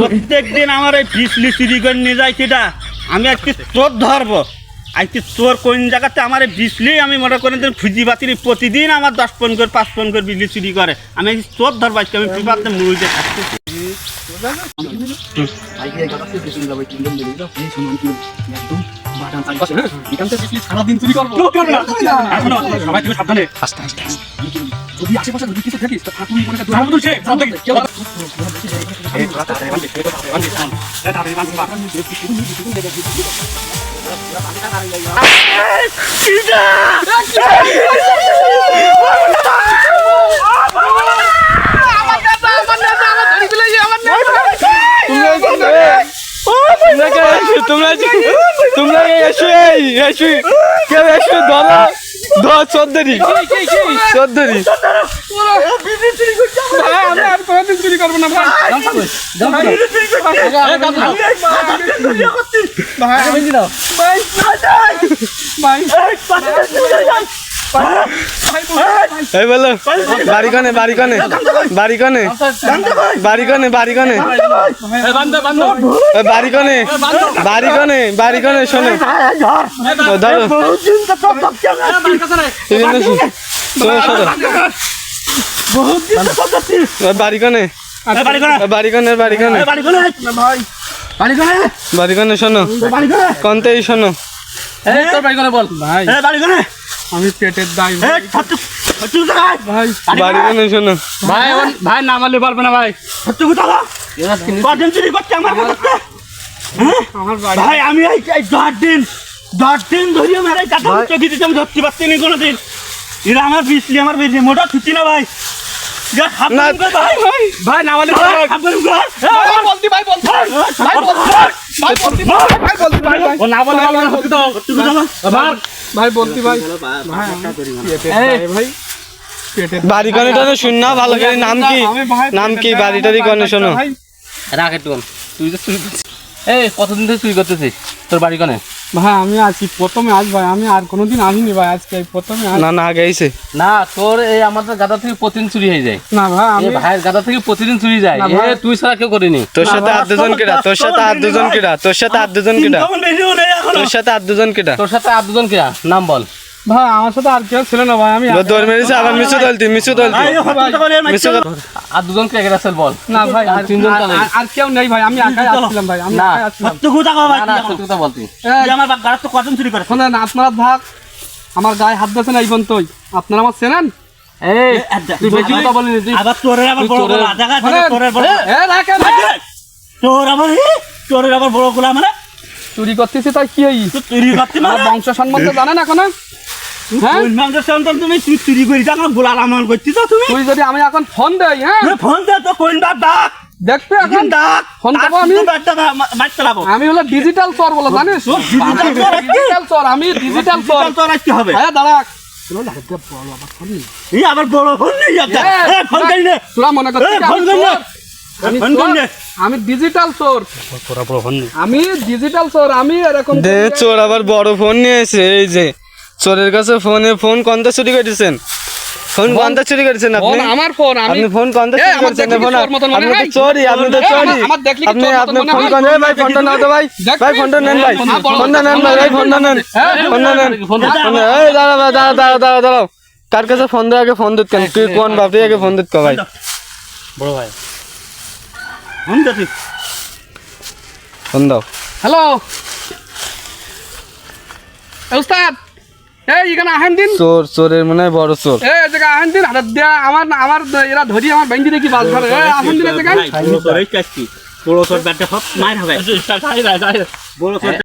প্রত্যেক দিন আমার এই বিজলি চুরি করে নিয়ে যায় সেটা আমি আজকে চোর ধরবো। আজকে চোর কোন জায়গাতে আমার এই বিজলি আমি মনে করেন যে খুঁজি বাতিল প্রতিদিন আমার দশ পন করে পাঁচ পন করে বিজলি চুরি করে। আমি আজকে চোর ধরবো আজকে আমি বিপাতে মুড়িতে থাকতেছি সারাদিন চুরি করব সবাই থেকে সাবধানে। যদি আশেপাশে যদি কিছু থাকিস তা মনে তোমরা তোমরা আমরা আর কোনোদিন চুরি করব না ভাই? এই বলো বাড়ি কনে বাড়ি কনে বাড়ি কনে বাড়ি কনে বাড়ি কনে এই বাড়ি কনে বাড়ি কনে বাড়ি কনে শোনো। ধরো শোনো, শোনো। বাড়ি কনে শোনো। কন্তেই শোনো। ভাই। আমি পেটের দায়। শোনো। নামালে পারবে না ভাই। হ্যাঁ? ভাই আমি এই এই দশ দিন দশ দিন ধরে আমার এই কাটা চোখে দিতে আমি ধরতে পারছি না কোনোদিন। এরা আমার বিজলি আমার বিজলি মোটা ছুটি না ভাই। না। বলতি ভাই বলতি ভাই, বলতি ভাই বলতি ভাই ও না বলে। ভাই বলতি ভাই ভাই বাড়ি কনে টানে শুন না ভালো করে নাম কি নাম কি পেটের দায়, কনে শোনো রাখ একটু তুই তো চুরি করছিস এই কতদিন চুরি করতেছিস তোর বাড়ি কনে ভাই আমি আছি। প্রথমে আজ ভাই আমি আর কোনোদিন আসিনি ভাই আজকে প্রথমে না না আগে আইছে। না তোর এই আমাদের গাদা থেকে প্রতিদিন চুরি হয়ে যায়। না ভাই আমি এই ভাইয়ের গাদা থেকে প্রতিদিন চুরি যায়। এ তুই ছাড়া কেউ করিনি। তোর সাথে আর দুজন কেডা? তোর সাথে আর দুজন কেডা? তোর সাথে আর দুজন কেডা। তোর সাথে আর দুজন কেডা? তোর সাথে আর দুজন কেডা? নাম বল। ভাই আমার সাথে আর কেউ ছিল না ভাই আমি দৌড় মেরেছে আবার দলতি দলতি। মিছু না। আর দুজন বল। না ভাই আর তিনজন চলে আর- কেউ নেই ভাই আমি একাই আসছিলাম ভাই আমি একাই আসছিলাম। কথা কও ভাই, না তুই বলতি। এই, আমার বা- গাড়ির তো কজন চুরি করে শোনেন আপনারা ভাগ আমার গায়ে হাত দিয়েছেন এই পর্যন্তই। আপনারা আমার চেনেন? এই আচ্ছা, তুই বেশি কথা বলিনি তুই আবার চোরের আবার তুই বড় শোনেন, চোরের বড় এ, রাখেন, তোর আবার চোরের আবার বড় গোলা মানে? চুরি করতেছি তাই কি হই? তুই চুরি করতে মানে? বংশ সম্বন্ধে জানেন এখনও? তুমি তুই চুরি করি যা গোলা লামান করছিস তুমি? তুই যদি আমি এখন ফোন দেই হ্যাঁ? ফোন দে তো কোন বাপ ডাক? দেখবে এখন? এখন ডাক? ফোন করব আমি? আমি হলো ডিজিটাল চোর বলে জানিস? কি? ডিজিটাল চোর আমি ডিজিটাল চোর। তোর আসতে হবে। হ্যাঁ দাঁড়া। এই আবার বড় ফোন নেই তোরা মনে করি চোর? আমি ডিজিটাল চোর? আমি ডিজিটাল চোর। আমি এরকম চোর আবার বড় ফোন নিয়ে এসে এই যে। চোরের কাছে ফোনে ফোন কন্তা চুরি করেছেন? ফোন কন্তা চুরি করেছেন আপনি? আমার ফোন আমি ফোন চুরি করেছেন ফোন চোর আপনি তো? চোরই আপনি তো আপনি আপনি ফোন? ভাই ফোনটা নাও তো ভাই। ভাই ফোনটা নেন ভাই। ফোন- ফোন- ফোনটা নেন ভাই ফোনটা নেন। ফোনটা নেন। ফোনটা- এই দাঁড়া ভাই দাঁড়া দাঁড়া দাঁড়া দাঁড়াও কার কাছে ফোন দেয় আগে ফোন দিত কেন? তুই কোন বাপরে আগে ফোন দিত ক ভাই। বড় ভাই। ফোন দে তুই। ফোন দাও। হ্যালো? উস্তাদ এই এখানে আহেন দিন। চোর চোরের মনে বড় চোর। এই জায়গা আহেন দিন হাতে দেয়া আমার আমার এরা ধরি আমার বেঞ্জি দেখি বাস ধরে। এই আহেন দিন জায়গায় বড় তোর ব্যাটটা সব মার হবে। বড় তোর